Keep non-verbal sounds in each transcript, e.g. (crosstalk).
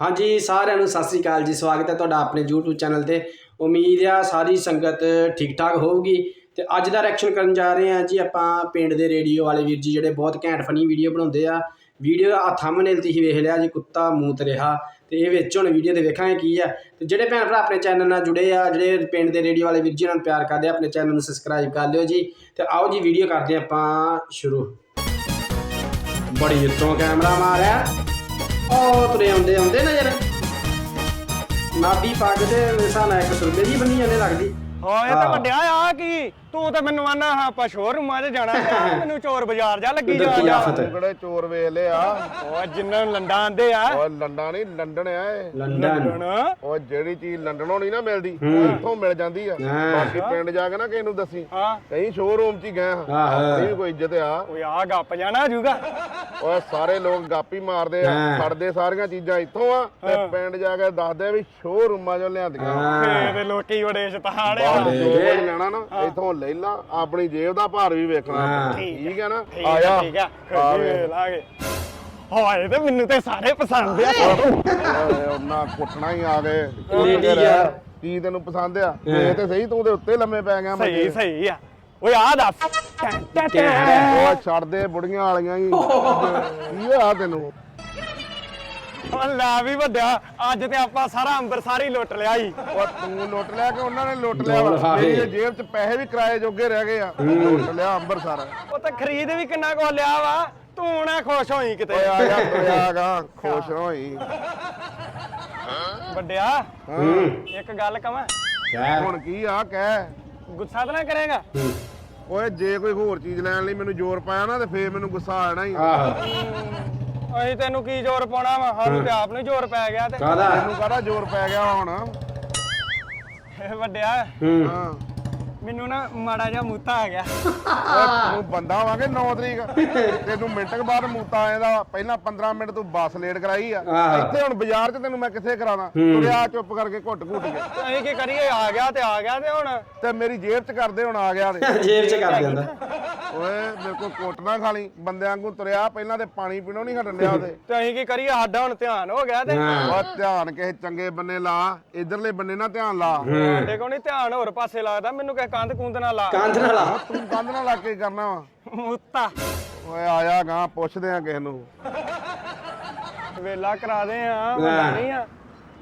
ਹਾਂਜੀ, ਸਾਰਿਆਂ ਨੂੰ ਸਤਿ ਸ੍ਰੀ ਅਕਾਲ ਜੀ। ਸਵਾਗਤ ਹੈ ਤੁਹਾਡਾ ਆਪਣੇ YouTube ਚੈਨਲ ਤੇ। ਉਮੀਦ ਆ ਸਾਰੀ ਸੰਗਤ ਠੀਕ ਠਾਕ ਹੋਊਗੀ। ਤੇ ਅੱਜ ਦਾ ਰਿਐਕਸ਼ਨ ਕਰਨ ਜਾ ਰਹੇ ਹਾਂ ਜੀ ਆਪਾਂ ਪਿੰਡ ਦੇ ਰੇਡੀਓ ਵਾਲੇ ਵੀਰ ਜੀ, ਜਿਹੜੇ ਬਹੁਤ ਘੈਂਟ ਫਨੀ ਵੀਡੀਓ ਬਣਾਉਂਦੇ ਆ। ਵੀਡੀਓ ਦਾ ਥੰਬਨੇਲ ਤੇ ਹੀ ਵੇਖ ਲਿਆ ਜੀ, ਕੁੱਤਾ ਮੂਤ ਰਿਹਾ। ਤੇ ਇਹ ਵਿੱਚ ਹੁਣ ਵੀਡੀਓ ਦੇ ਵੇਖਾਂਗੇ ਕੀ ਆ। ਤੇ ਜਿਹੜੇ ਭੈਣ ਭਰਾ ਆਪਣੇ ਚੈਨਲ ਨਾਲ ਜੁੜੇ ਆ, ਜਿਹੜੇ ਪਿੰਡ ਦੇ ਰੇਡੀਓ ਵਾਲੇ ਵੀਰ ਜੀ ਨਾਲ ਪਿਆਰ ਕਰਦੇ ਆ, ਆਪਣੇ ਚੈਨਲ ਨੂੰ ਸਬਸਕ੍ਰਾਈਬ ਕਰ ਲਿਓ ਜੀ। ਤੇ ਆਓ ਜੀ ਵੀਡੀਓ ਕਰਦੇ ਆਪਾਂ ਸ਼ੁਰੂ। ਬੜੀ ਉੱਤੋਂ ਕੈਮਰਾ ਮਾਰਿਆ ਉਹ ਤੁਰੇ ਆਉਂਦੇ ਆਉਂਦੇ ਨਜ਼ਰ ਨਾਭੀ ਪੱਗ ਤੇ ਮੇਸਾ ਨਾ ਇੱਕ ਸੁਰਬੇ ਜੀ ਬੰਨੀ ਜਾਂਦੇ ਲੱਗਦੀ। ਹਾਂ ਇਹ ਤਾਂ। ਵੱਡਿਆ ਆ ਕੀ? ਤੂੰ ਤਾਂ ਮੈਨੂੰ ਆਨਾ ਆਪਾਂ ਸ਼ੋਰੂਮਾਂ 'ਚ ਜਾਣਾ (laughs) ਮੈਨੂੰ ਚੋਰ ਬਾਜ਼ਾਰ ਜਾ ਲੱਗੀ ਜਾ ਆਫਤ ਕਿਹੜੇ ਚੋਰ ਵੇਖ ਲਿਆ? ਉਹ ਜਿੰਨਾਂ ਨੂੰ ਲੰਡਾ ਆਂਦੇ ਆ। ਓਏ ਲੰਡਾ ਨਹੀਂ ਲੰਡਨ ਆ ਇਹ। ਲੰਡਨ। ਓਏ ਜਿਹੜੀ ਚੀਜ਼ ਲੰਡਨੋਂ ਨਹੀਂ ਨਾ ਮਿਲਦੀ ਉਹ ਇੱਥੋਂ ਮਿਲ ਜਾਂਦੀ ਆ। ਹਾਂ। ਬਾਕੀ ਪਿੰਡ ਜਾ ਕੇ ਨਾ ਕਿਸੇ ਨੂੰ ਦੱਸੀ। ਹਾਂ। ਕਈ ਸ਼ੋਰੂਮ 'ਚ ਹੀ ਗਏ ਹਾਂ। ਨਹੀਂ ਕੋਈ ਇੱਜ਼ਤ ਆ। ਓਏ ਆ ਗੱਪ ਜਾਣਾ ਜੂਗਾ ਓਏ ਸਾਰੇ ਲੋਕ ਗਾਪੀ ਮਾਰਦੇ ਆ। ਹਾਂ। ਫੜਦੇ ਸਾਰੀਆਂ ਚੀਜ਼ਾਂ ਇੱਥੋਂ ਆ। ਤੇ ਪਿੰਡ ਜਾ ਕੇ ਦੱਸਦੇ ਵੀ ਸ਼ੋਰੂਮਾਂ 'ਚੋਂ ਲਿਆਂਦੀਆਂ। ਹਾਂ। ਫੇਰ ਲੋਕੀ ਬੜੇ ਸ਼ਤਾਨ ਆ। ਜੋ ਕੁਝ ਲੈਣਾ ਨਾ ਇੱਥੋਂ ਲੈ ਲਾ ਆਪਣੀ ਜੇਬ ਦਾ ਭਾਰ ਵੀ ਵੇਖਣਾ ਹਾਂ। ਠੀਕ ਹੈ ਨਾ? ਠੀਕ ਆ ਆਇਆ ਠੀਕ ਆ। ਆ ਖੁਸ਼ੀ ਵੇ। ਲਾਗੇ। ਹੋਏ ਤੇ ਮੈਨੂੰ ਤੇ ਸਾਰੇ ਪਸੰਦ ਆ। ਓਏ ਉਹਨਾਂ ਕੁੱਟਣਾ ਹੀ ਆ ਗਏ ਲੇਡੀ ਆ। ਕੀ ਤੈਨੂੰ ਪਸੰਦ ਆ? ਇਹ ਤੇ ਸਹੀ ਤੂੰ ਉਹਦੇ ਉੱਤੇ ਲੰਮੇ ਪੈ ਗਿਆ ਸਹੀ। ਸਹੀ ਆ। ਓਏ ਆ ਦੱਸ। ਟੈਂ, ਟੈਂ, ਟੈਂ। ਉਹ ਛੱਡ ਦੇ ਬੁੜੀਆਂ ਵਾਲੀਆਂ ਹੀ। ਕੀ ਹੋਇਆ ਤੈਨੂੰ? ਓ ਲੈ ਵੀ ਵੱਡਿਆ ਅੱਜ ਤੇ ਆਪਾਂ ਸਾਰਾ ਅੰਬਰਸਰ ਹੀ ਲੁੱਟ ਲਿਆ ਈ। ਉਹ ਤੂੰ ਲੁੱਟ ਲਿਆ ਕਿ ਉਹਨਾਂ ਨੇ ਲੁੱਟ ਲਿਆ ਵਾ? ਜੇਬ 'ਚ ਪੈਸੇ ਵੀ ਕਿਰਾਏ ਜੋਗੇ ਰਹਿ ਗਏ ਆ। ਲੁੱਟ ਲਿਆ ਅੰਬਰਸਰ। ਉਹ ਤਾਂ ਖਰੀਦ ਵੀ ਕਿੰਨਾ ਕੋ ਲਿਆ ਵਾ? ਤੂੰ ਨਾ ਖੁਸ਼ ਹੋਈ ਕਿਤੇ। ਓਏ ਆ ਜਾ ਤੁਰਿਆ ਗਾ ਖੁਸ਼ ਹੋਈ। ਵੱਡਿਆ ਹੂੰ। ਇੱਕ ਗੱਲ ਕਵਾਂ? ਕਹਿ। ਹੁਣ ਕੀ ਆ ਕਹਿ। ਗੁੱਸਾ ਤਾਂ ਨਾ ਕਰੇਗਾ। ਓਏ ਜੇ ਕੋਈ ਹੋਰ ਚੀਜ਼ ਲੈਣ ਲਈ ਮੈਨੂੰ ਜ਼ੋਰ ਪਾਇਆ ਨਾ ਤੇ ਫੇਰ ਮੈਨੂੰ ਗੁੱਸਾ ਆ ਜਾਣਾ ਹੀ ਆਹੋ। ਅਸੀਂ ਤੈਨੂੰ ਕੀ ਜ਼ੋਰ ਪਾਉਣਾ ਵਾ? ਸਾਨੂੰ ਤੇ ਆਪ ਨੂੰ ਜ਼ੋਰ ਪੈ ਗਿਆ ਤੇ ਤੈਨੂੰ ਕਾਹਦਾ ਜ਼ੋਰ ਪੈ ਗਿਆ ਹੁਣ? ਵੱਡਿਆ। ਹੂੰ। ਹਾਂ। ਮੈਨੂੰ ਨਾ ਮਾੜਾ ਜਿਹਾ ਮੂਤਾ ਆ ਗਿਆ। ਓਏ ਤੂੰ ਬੰਦਾ ਵਾਂਗੇ 9 ਤਰੀਕ। ਤੈਨੂੰ ਮਿੰਟ ਕੁ ਬਾਅਦ ਮੂਤਾ ਆਏਦਾ। ਪਹਿਲਾਂ 15 ਮਿੰਟ ਤੂੰ ਬੱਸ ਲੇਟ ਕਰਾਈ ਆ। ਆਹ। ਇੱਥੇ ਹੁਣ ਬਾਜ਼ਾਰ 'ਚ ਤੈਨੂੰ ਮੈਂ ਕਿੱਥੇ ਕਰਾਣਾ ਤੁਰਿਆ ਚੁੱਪ ਕਰਕੇ ਘੁੱਟ ਘੁੱਟ ਕੇ। ਅਸੀਂ ਕੀ ਕਰੀਏ? ਆ ਗਿਆ ਤੇ ਆ ਗਿਆ ਤੇ ਹੁਣ। ਤੇ ਮੇਰੀ ਜੇਬ 'ਚ ਕਰਦੇ ਹੁਣ ਆ ਗਿਆ ਤੇ। (laughs) ਜੇਬ ਚ ਕਰ ਦਿੰਦਾ ਓਏ ਮੇਰੇ ਕੋਲ ਕੋਟ ਨਾ ਖਾ ਲਈ ਬੰਦਿਆਂ ਵਾਂਗੂ ਤੁਰਿਆ ਪਹਿਲਾਂ ਤੇ ਪਾਣੀ ਪੀਣੋਂ ਨਹੀਂ ਹਟਣ ਡਿਆ ਉਹਦੇ ਤੇ ਅਸੀਂ ਕੀ ਕਰੀਏ? ਸਾਡਾ ਹੁਣ ਧਿਆਨ ਹੋ ਗਿਆ ਤੇ। ਹਾਂ। ਓ ਧਿਆਨ ਕਿਸੇ ਚੰਗੇ ਬੰਨੇ ਲਾ। ਇਧਰਲੇ ਬੰਨੇ ਨਾ ਧਿਆਨ ਲਾ। ਸਾਡੇ ਕੋਲ ਨਹੀਂ ਧਿਆਨ ਹੋਰ ਪਾਸੇ ਲੱਗਦਾ। ਮੈਨੂੰ ਕਿਸੇ ਕੰਧ ਕੁੰਦ ਨਾਲ ਲਾ ਕੰਧ ਨਾਲ ਆ। ਤੂੰ ਕੰਧ ਨਾਲ ਲੱਗ ਕੇ ਕਰਨਾ ਵਾ। ਮੂਤਾ। ਓਏ ਆਇਆ ਗਾਂ ਪੁੱਛਦੇ ਆ ਕਿਸੇ ਨੂੰ। ਵੇਲਾ ਕਰਾ ਦੇ ਆ ਵੱਡਾ ਨਹੀਂ ਆ।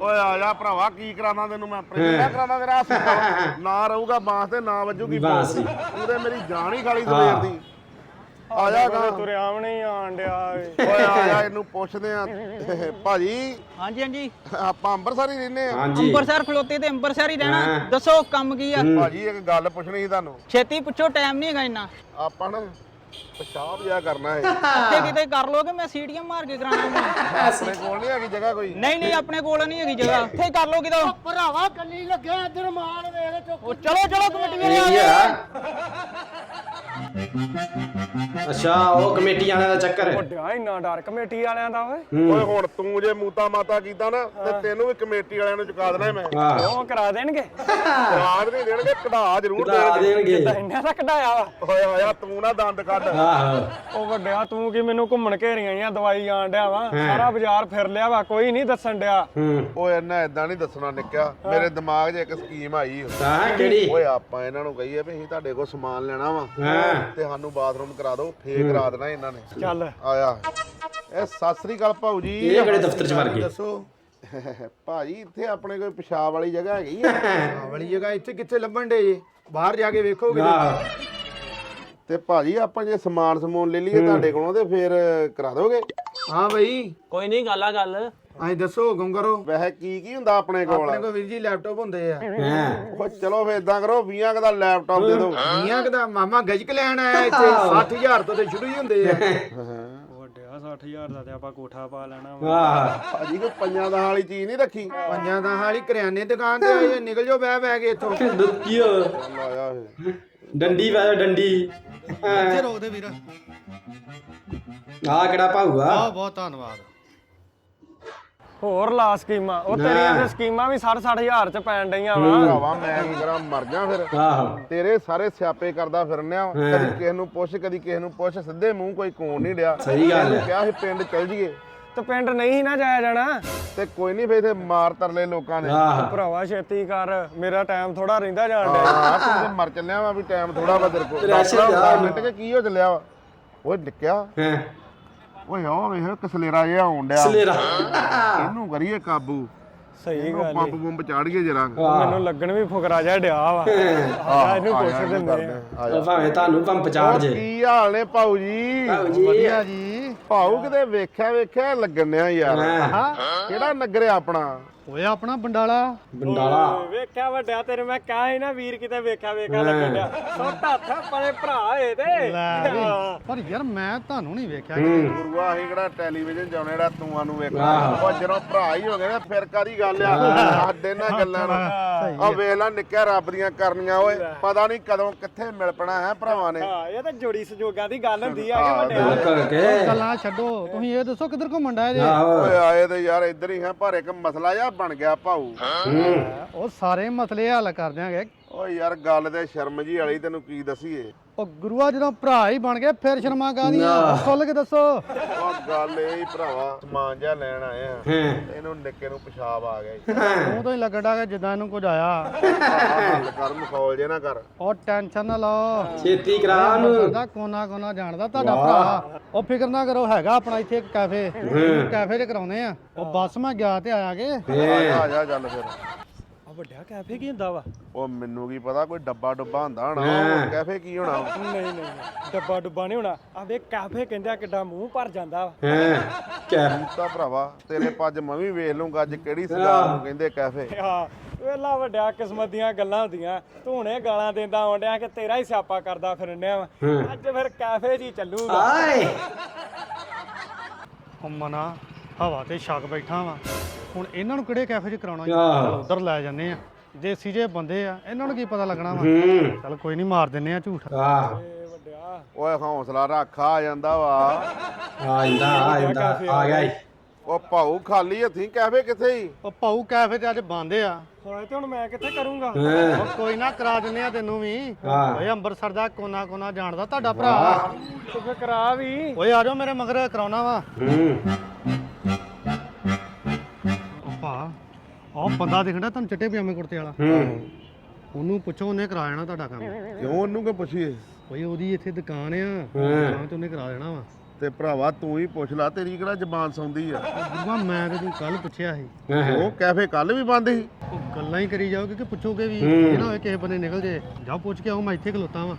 ਓਏ ਆ ਜਾ ਭਰਾਵਾ ਕੀ ਕਰਾਣਾ ਤੈਨੂੰ ਮੈਂ ਪ੍ਰੇਮਾ ਕਰਾਣਾ ਤੇਰਾ? ਹਸਪਤਾਲ (laughs) ਨਾ ਰਹੂਗਾ ਬਾਂਸ ਤੇ ਨਾ ਵੱਜੂਗੀ ਬਾਂਸ। ਉਹਦੇ ਮੇਰੀ ਜਾਨ ਹੀ ਖਾਲੀ ਸਵੇਰ ਦੀ। ਆ ਜਾ ਗਾ ਤੁਰਿਆ ਵੀ ਨਹੀਂ ਆਣ ਡਿਆ ਏ। ਓਏ ਆ ਜਾ ਇਹਨੂੰ ਪੁੱਛਦੇ ਆ। (laughs) ਭਾਜੀ। ਹਾਂਜੀ ਹਾਂਜੀ। ਆਪਾਂ ਅੰਮ੍ਰਿਤਸਰ ਹੀ ਰਹਿੰਦੇ ਆ। ਹਾਂਜੀ। ਅੰਬਰਸਰ ਖਲੋਤੇ ਤੇ ਅੰਬਰਸਰ ਹੀ ਰਹਿਣਾ। ਹਾਂ। ਦੱਸੋ ਕੰਮ ਕੀ ਆ? ਭਾਜੀ ਇੱਕ ਗੱਲ ਪੁੱਛਣੀ ਸੀ ਤੁਹਾਨੂੰ। ਛੇਤੀ ਪੁੱਛੋ ਟਾਈਮ ਨਹੀਂ ਹੈਗਾ ਇੰਨਾ। ਆਪਾਂ ਨਾ ਪਿਸ਼ਾਬ ਜਿਆ ਕਰਨਾ ਹੈ ਇੱਥੇ (laughs) ਕਿਤੇ ਕਰ ਲੋਗੇ ਮੈਂ ਸੀਟੀਆਂ ਮਾਰ ਕੇ ਕਰਾਣਾ। ਆਪਣੇ ਕੋਲ ਨਹੀਂ ਹੈਗੀ ਜਗ੍ਹਾ ਕੋਈ? ਨਹੀਂ ਨਹੀਂ ਆਪਣੇ ਕੋਲ ਨਹੀਂ ਹੈਗੀ ਜਗ੍ਹਾ। ਇੱਥੇ ਹੀ ਕਰ ਲੋ ਕਿਤੋਂ। ਭਰਾਵਾ ਕੱਲੀ ਲੱਗਿਆ ਇੱਧਰ ਮਾਲ ਵੇਖ ਚੁੱਕ ਉਹ ਚਲੋ ਚਲੋ ਕਮੇਟੀ ਵਾਲੇ ਆ ਗਏ। ਅੱਛਾ ਉਹ ਕਮੇਟੀ ਵਾਲਿਆਂ ਦਾ ਚੱਕਰ ਹੈ। ਵੱਡਿਆ ਇੰਨਾ ਡਰ ਕਮੇਟੀ ਵਾਲਿਆਂ ਦਾ ਓਏ। ਓਏ ਹੁਣ ਤੂੰ ਜੇ ਮੂਤਾ ਮਾਤਾ ਕੀਤਾ ਨਾ ਤੇ ਤੈਨੂੰ ਵੀ ਕਮੇਟੀ ਵਾਲਿਆਂ ਨੂੰ ਚੁਕਾ ਦੇਣਾ ਮੈਂ। ਆਹ। ਉਹ ਕਰਾ ਦੇਣਗੇ। ਰਾਜ ਨਹੀਂ ਦੇਣਗੇ ਕਢਾ ਜ਼ਰੂਰ ਕਢਾ ਦੇਣਗੇ। ਤਾਂ ਇੰਨਾ ਤਾਂ ਕਢਾਇਆ ਵਾ। ਓਏ ਆਇਆ ਤੂੰ ਨਾ ਦੰਦ ਕੱਢ। ਆਹੋ। ਉਹ ਵੱਡਿਆ ਤੂੰ ਕੀ ਮੈਨੂੰ ਘੁੰਮਣ ਘੇਰੀਆਂ ਆ ਦਵਾਈ ਆਣ ਡਿਆ ਵਾ? ਸਾਰਾ ਬਾਜ਼ਾਰ ਫਿਰ ਲਿਆ ਵਾ ਕੋਈ ਨਹੀਂ ਦੱਸਣ ਡਿਆ। ਹੂੰ। ਓਏ ਇਹਨਾਂ ਇਦਾਂ ਨਹੀਂ ਦੱਸਣਾ ਨਿੱਕਿਆ। ਮੇਰੇ ਦਿਮਾਗ 'ਚ ਇੱਕ ਸਕੀਮ ਆਈ। ਤਾਂ ਕਿਹੜੀ? ਓਏ ਆਪਾਂ ਇਹਨਾਂ ਨੂੰ ਕਹੀਏ ਵੀ ਅਸੀਂ ਤੁਹਾਡੇ ਕੋਲ ਸਮਾਨ ਲੈਣਾ ਵਾ। ਹਾਂ। ਤੇ ਸਾਨੂੰ ਬਾਥਰੂਮ ਕਰਾ ਦਿਓ ਫੇਰ ਕਰਾ ਦੇਣਾ ਇਹਨਾਂ ਨੇ। ਚੱਲ। ਆਇਆ। ਇਹ ਸਤਿ ਸ੍ਰੀ ਅਕਾਲ ਭਾਊ ਜੀ ਇਹ ਕਿਹੜੇ ਦਫ਼ਤਰ 'ਚ ਵੜ ਗਏ? ਦੱਸੋ। (laughs) ਭਾਜੀ ਇੱਥੇ ਆਪਣੇ ਕੋਈ ਪਿਸ਼ਾਬ ਵਾਲੀ ਜਗ੍ਹਾ ਹੈਗੀ ਆ। (laughs) ਆਹ ਵਾਲੀ ਜਗ੍ਹਾ ਇੱਥੇ ਕਿੱਥੇ ਲੱਭਣ ਡੇ ਜੇ? ਬਾਹਰ ਜਾ ਕੇ ਵੇਖੋਗੇ ਆਹ ਤੇ ਭਾਜੀ ਆਪਾਂ ਜੇ ਸਮਾਨ ਸਮੂਨ ਲੈ ਲਈਏ ਤੁਹਾਡੇ ਕੋਲੋਂ ਤੇ ਫੇਰ ਕਰਾ ਦੋਗੇ। ਹਾਂ ਬਈ। ਕੋਈ ਨਹੀਂ ਗੱਲ ਆ ਗੱਲ। ਐਂ ਦੱਸੋ ਹੁਕਮ ਕਰੋ ਵੈਸੇ ਕੀ ਕੀ ਹੁੰਦਾ ਆਪਣੇ ਕੋਲ? ਆਪਣੇ ਕੋਲ ਵੀਰ ਜੀ ਲੈਪਟਾਪ ਹੁੰਦੇ ਆ। ਹਾਂ। ਓ ਚਲੋ ਫੇਰ ਇਦਾਂ ਕਰੋ 20 ਦਾ ਲੈਪਟਾਪ ਦੇ ਦਿਓ। ਮੀਆਂ ਕਦਾ ਮਾਮਾ ਗਜਕ ਲੈਣ ਆਇਆ ਇੱਥੇ 60000 ਤੋਂ ਤੇ ਸ਼ੁਰੂ ਹੀ ਹੁੰਦੇ ਆ। ਵੱਡਿਆ 60000 ਦਾ ਤੇ ਆਪਾਂ ਕੋਠਾ ਪਾ ਲੈਣਾ ਵਾ। ਆਹ ਭਾਜੀ ਕੋਈ ਪੰਜਾਂ ਦਾ ਵਾਲੀ ਚੀਜ਼ ਨਹੀਂ ਰੱਖੀ? ਪੰਜਾਂ ਦਾ ਹਾਲੀ ਕਰਿਆਨੇ ਦੁਕਾਨ ਤੇ ਆਏ ਨਿਕਲ ਜਾਓ ਬਹਿ ਬਹਿ ਕੇ ਇੱਥੋਂ। ਦੁੱਕੀਓ ਲਾਇਆ ਫੇਰ ਡੰਡੀ ਵਾ ਡੰਡੀ। ਇੱਥੇ ਰੋਕ ਦੇ ਵੀਰ। ਆ ਕਿਹੜਾ ਭਾਊ ਆ? ਬਹੁਤ ਬਹੁਤ ਧੰਨਵਾਦ। ਹੋਰ ਲਾ ਸਕੀਮਾਂ। ਉਹ ਤੇਰੀਆਂ ਤੇ ਸਕੀਮਾਂ ਵੀ 60 60000 ਚ ਪੈਣ ਡਈਆਂ ਵਾ। ਭਰਾਵਾ ਮੈਂ ਕੀ ਕਰਾਂ ਮਰ ਜਾ ਫਿਰ। ਆਹੋ। ਤੇਰੇ ਸਾਰੇ ਸਿਆਪੇ ਕਰਦਾ ਫਿਰਨਿਆ। ਕਦੀ ਕਿਸੇ ਨੂੰ ਪੁੱਛ ਕਦੀ ਕਿਸੇ ਨੂੰ ਪੁੱਛ। ਸਿੱਧੇ ਮੂੰਹ ਕੋਈ ਕੋਣ ਨਹੀਂ ਡਿਆ। ਸਹੀ ਗੱਲ ਹੈ। ਕਿਹਾ ਸੀ ਪਿੰਡ ਚੱਲ ਜੀਏ ਤੇ ਪਿੰਡ ਨਹੀਂ ਨਾ ਜਾਇਆ ਜਾਣਾ। ਤੇ ਕੋਈ ਨਹੀਂ ਫੇਰ ਇੱਥੇ ਮਾਰ ਤਰਲੇ ਲੋਕਾਂ ਨੇ ਆਹ। ਭਰਾਵਾ ਛੇਤੀ ਕਰ। ਮੇਰਾ ਟਾਈਮ ਥੋੜਾ ਰਹਿੰਦਾ ਜਾਣ ਡਿਆ। ਹਾਂ ਤੂੰ ਤੇ ਮਰ ਚੱਲਿਆ ਵਾ ਵੀ ਟਾਈਮ ਥੋੜਾ ਵਾ ਤੇਰੇ ਕੋਲ। ਰੈਸ਼ੇ ਜਾ ਦਸ ਮਿੰਟ ਕੇ ਕੀ ਹੋ ਚੱਲਿਆ ਵਾ? ਓਏ ਨਿੱਕਿਆ ਹਾਂ। ਓਏ ਆ ਵੇਖ ਕਸਲੇਰਾ ਜਿਹਾ ਆਉਣ ਡਿਆ। ਸਲੇਰਾ। ਇਹਨੂੰ ਕਰੀਏ ਕਾਬੂ। ਸਹੀ ਇਹਨੂੰ ਗੱਲ ਪੰਪ ਪੰਪ ਚਾੜੀਏ ਜਰਾ। ਮੈਨੂੰ ਲੱਗਣ ਵੀ ਫੁਕਰਾ ਜਾ ਡਿਆ ਵਾ। ਇਹਨੂੰ ਪੁੱਛ ਦਿੰਦੇ ਆ। ਭਾਵੇਂ ਤੁਹਾਨੂੰ ਪੰਪ ਚਾੜ ਜੇ। ਕੀ ਹਾਲ ਨੇ ਭਾਊ ਜੀ? ਭਾਊ ਜੀ। ਵਧੀਆ ਜੀ। ਭਾਊ ਕਿਤੇ ਵੇਖਿਆ ਵੇਖਿਆ ਲੱਗਣਿਆ ਯਾਰ। ਹਾਂ ਕਿਹੜਾ ਨਗਰ ਆ ਆਪਣਾ? ਓਏ ਆਪਣਾ ਬੰਡਾਲਾ। ਬੰਡਾਲਾ। ਵੇਖਿਆ ਵੱਡਿਆ ਤੇਰੇ ਮੈਂ ਕਹਾਂ ਸੀ ਨਾ ਵੀਰ ਕਿਤੇ ਵੇਖਿਆ ਵੇਖਿਆ ਲੱਗਣ ਡਿਆ ਸੁੱਟ ਹੱਥ ਪਰੇ ਭਰਾ ਏ ਤੇ। ਲੈ ਵੀ ਪਰ ਯਾਰ ਮੈਂ ਤੁਹਾਨੂੰ ਨਹੀਂ ਵੇਖਿਆ ਗੁਰੂਆ ਅਸੀਂ ਕਿਹੜਾ ਟੈਲੀਵਿਜ਼ਨ ਜਾਉਣੇ ਜਿਹੜਾ ਤੂੰ ਨੂੰ ਵੇਖਣਾ। ਉਹ ਜਦੋਂ ਭਰਾ ਹੀ ਹੋ ਗਏ ਨਾ ਫਿਰ ਕਾਦੀ ਗੱਲ ਆ? ਸਾਡੇ ਨਾਲ। ਗੱਲਾਂ ਨੂੰ ਆ ਵੇਖ ਲੈ ਨਿੱਕਿਆ ਰੱਬ ਦੀਆਂ ਕਰਨੀਆਂ ਓਏ। ਪਤਾ ਨਹੀਂ ਕਦੋਂ ਕਿੱਥੇ ਮਿਲ ਪਣਾ ਹੈ ਭਰਾਵਾਂ ਨੇ। ਹਾਂ ਇਹ ਤਾਂ ਜੋੜੀ ਸੰਜੋਗਾਂ ਦੀ ਗੱਲ ਹੁੰਦੀ ਆ ਕਿ ਵੱਡਿਆ। ਕਰ ਕੇ ਗੱਲਾਂ ਛੱਡੋ। ਤੁਸੀਂ ਇਹ ਦੱਸੋ ਕਿੱਧਰ ਘੁੰਮਣ ਡਾਏ ਜੇ? ਆਹੋ। ਓਏ ਆਏ ਤੇ ਯਾਰ ਇੱਧਰ ਹੀ ਹਾਂ ਪਰ ਇੱਕ ਮਸਲਾ ਜਿਹਾ ਬਣ ਗਿਆ ਭਾਊ। ਹੂੰ। ਉਹ ਸਾਰੇ ਮਸਲੇ ਹੱਲ ਕਰ ਦਿਆਂਗੇ। ਓ ਯਾਰ ਗੱਲ ਤੇ ਸ਼ਰਮ ਜੀ ਵਾਲੀ ਤੈਨੂੰ ਕੀ ਦਸੀਏ? ਉਹ ਗੁਰੂਆ ਜਦੋਂ ਭਰਾ ਹੀ ਬਣ ਗਏ ਫਿਰ ਸ਼ਰਮਾ ਕਾਦੀਆਂ ਖੁੱਲ ਕੇ ਦੱਸੋ। ਉਹ ਗੱਲ ਇਹ ਹੀ ਭਰਾਵਾ ਸਮਾਨ ਜਿਹਾ ਲੈਣ ਆਏ ਆ। ਇਹਨੂੰ ਨਿੱਕੇ ਨੂੰ ਪਿਸ਼ਾਬ ਆ ਗਿਆ ਜੀ। ਉਹ ਤੋਂ ਹੀ ਲੱਗਣ ਕਿ ਜਿੱਦਾਂ ਇਹਨੂੰ ਕੁਝ ਆਇਆ। ਹੱਲ ਕਰ ਮਖੌਲ ਜੇ ਨਾ ਕਰ। ਉਹ ਟੈਨਸ਼ਨ ਨਾ ਲਓ। ਛੇਤੀ ਕਰਾ ਉਹਨੂੰ। ਕਰਦਾ ਕੋਨਾ ਕੋਨਾ ਜਾਣਦਾ ਤੁਹਾਡਾ ਭਰਾ। ਉਹ ਫਿਕਰ ਨਾ ਕਰੋ ਹੈਗਾ ਆਪਣਾ ਇੱਥੇ ਇੱਕ ਕੈਫੇ। ਕੈਫੇ 'ਚ ਕਰਾਉਨੇ ਆ। ਉਹ ਬੱਸ ਮੈਂ ਗਿਆ ਤੇ ਆਇਆ ਕੇ। ਆ ਜਾ ਆ ਜਾ ਚੱਲ ਫਿਰ। ਆ ਵੱਡਿਆ ਕੈਫੇ ਕੀ ਹੁੰਦਾ ਵਾ? ਉਹ ਮੈਨੂੰ ਕੀ ਪਤਾ ਕੋਈ ਡੱਬਾ ਡੁੱਬਾ ਹੁੰਦਾ ਹੋਣਾ ਉਹ ਕੈਫੇ ਕੀ ਹੋਣਾ? ਨਹੀਂ ਨਹੀਂ ਡੱਬਾ ਡੁੱਬਾ ਨਹੀਂ ਹੋਣਾ। ਆ ਵੇ ਕੈਫੇ ਕਹਿੰਦਾ ਕਿੱਡਾ ਮੂੰਹ ਭਰ ਜਾਂਦਾ ਵਾ। ਹਾਂ ਕੈ ਤਾਂ ਭਰਾਵਾ ਤੇਰੇ ਪੱਜ ਮੈਂ ਵੀ ਵੇਖ ਲੂੰਗਾ ਅੱਜ ਕਿਹੜੀ ਸਰਕਾਰ ਨੂੰ ਕਹਿੰਦੇ ਕੈਫੇ। ਹਾਂ ਵੇਲਾ ਵੱਡਿਆ ਕਿਸਮਤ ਦੀਆਂ ਗੱਲਾਂ ਹੁੰਦੀਆਂ। ਤੂੰ ਹੁਣੇ ਗਾਲਾਂ ਦਿੰਦਾ ਆਉਂਦਿਆ ਕਿ ਤੇਰਾ ਹੀ ਸਿਆਪਾ ਕਰਦਾ ਫਿਰਨਿਆ ਵਾ। ਅੱਜ ਫਿਰ ਕੈਫੇ 'ਚ ਹੀ ਚੱਲੂਗਾ। ਆਏ। ਉਹ ਮਨਾ ਹਵਾ ਤੇ ਛੱਕ ਬੈਠਾ ਵਾ। ਹੁਣ ਇਹਨਾਂ ਨੂੰ ਕਿਹੜੇ ਕੈਫੇ 'ਚ ਕਰਾਉਣਾ ਆਹੋ। ਉਧਰ ਲੈ ਜੰਨੇ ਆ। ਦੇਸੀ ਜੇ ਬੰਦੇ ਆ ਇਹਨਾਂ ਨੂੰ ਕੀ ਪਤਾ ਲੱਗਣਾ ਵਾ? ਹੂੰ। ਚੱਲ ਕੋਈ ਨਹੀਂ ਮਾਰ ਦਿੰਨੇ ਆ ਝੂਠ। ਆਹ। ਓਏ ਹੌਸਲਾ ਰੱਖ ਆ ਜਾਂਦਾ ਵਾ। ਆ ਜਾਂਦਾ ਆ ਜਾਂਦਾ ਆ ਗਿਆ ਈ। ਉਹ ਭਾਊ ਖਾਲੀ ਹੱਥੀਂ ਕੈਫੇ ਕਿੱਥੇ ਹੀ ਉਹ ਭਾਊ ਕੈਫੇ ਤੇ ਅੱਜ ਬੰਦ ਆ। ਹੋਏ ਤੇ ਹੁਣ ਮੈਂ ਕਿੱਥੇ ਕਰੂੰਗਾ? ਹਾਂ। ਉਹ ਕੋਈ ਨਾ ਕਰਾ ਦਿੰਨੇ ਆ ਤੈਨੂੰ ਵੀ। ਹਾਂ। ਓਏ ਅੰਮ੍ਰਿਤਸਰ ਦਾ ਕੋਨਾ ਕੋਨਾ ਜਾਣਦਾ ਤੁਹਾਡਾ ਭਰਾ। ਤੂੰ ਫਿਰ ਕਰਾ ਵੀ। ਓਏ ਆ ਜਾਓ ਮੇਰੇ ਮਗਰ ਕਰਾਉਣਾ ਵਾ। ਹੂੰ। ਬੰਦਾ ਦਿਖਦਾ ਤੁਹਾਨੂੰ ਚਿੱਟੇ ਪਜਾਮੇ ਕੁੜਤੇ ਵਾਲਾ। ਹੂੰ। ਉਹਨੂੰ ਪੁੱਛੋ ਉਹਨੇ ਕਰਾ ਦੇਣਾ ਤੁਹਾਡਾ ਕੰਮ। ਕਿਉਂ ਉਹਨੂੰ ਕਿ ਪੁੱਛੀਏ? ਓਏ ਉਹਦੀ ਇੱਥੇ ਦੁਕਾਨ ਆ। ਹਾਂ। ਦੁਕਾਨ ਤੇ ਉਹਨੇ ਕਰਾ ਦੇਣਾ ਵਾ। ਤੇ ਭਰਾਵਾ ਤੂੰ ਹੀ ਪੁੱਛ ਲੈ ਤੇਰੀ ਕਿਹੜਾ ਜ਼ਬਾਨ ਸੌਂਦੀ ਆ? ਗੁਰੂਆ ਮੈਂ ਤੇ ਤੂੰ ਕੱਲ ਪੁੱਛਿਆ ਸੀ। ਉਹ ਕੈਫੇ ਕੱਲ ਵੀ ਬੰਦ ਸੀ। ਉਹ ਗੱਲਾਂ ਹੀ ਕਰੀ ਜਾਓਗੇ ਕਿ ਪੁੱਛੋਗੇ ਵੀ। ਇਹ ਨਾ ਹੋਏ ਕਿਸੇ ਬੰਨੇ ਨਿਕਲ ਜੇ। ਜਾਓ ਪੁੱਛ ਕੇ ਆਓ ਮੈਂ ਇੱਥੇ ਖਲੋਤਾ ਵਾਂ।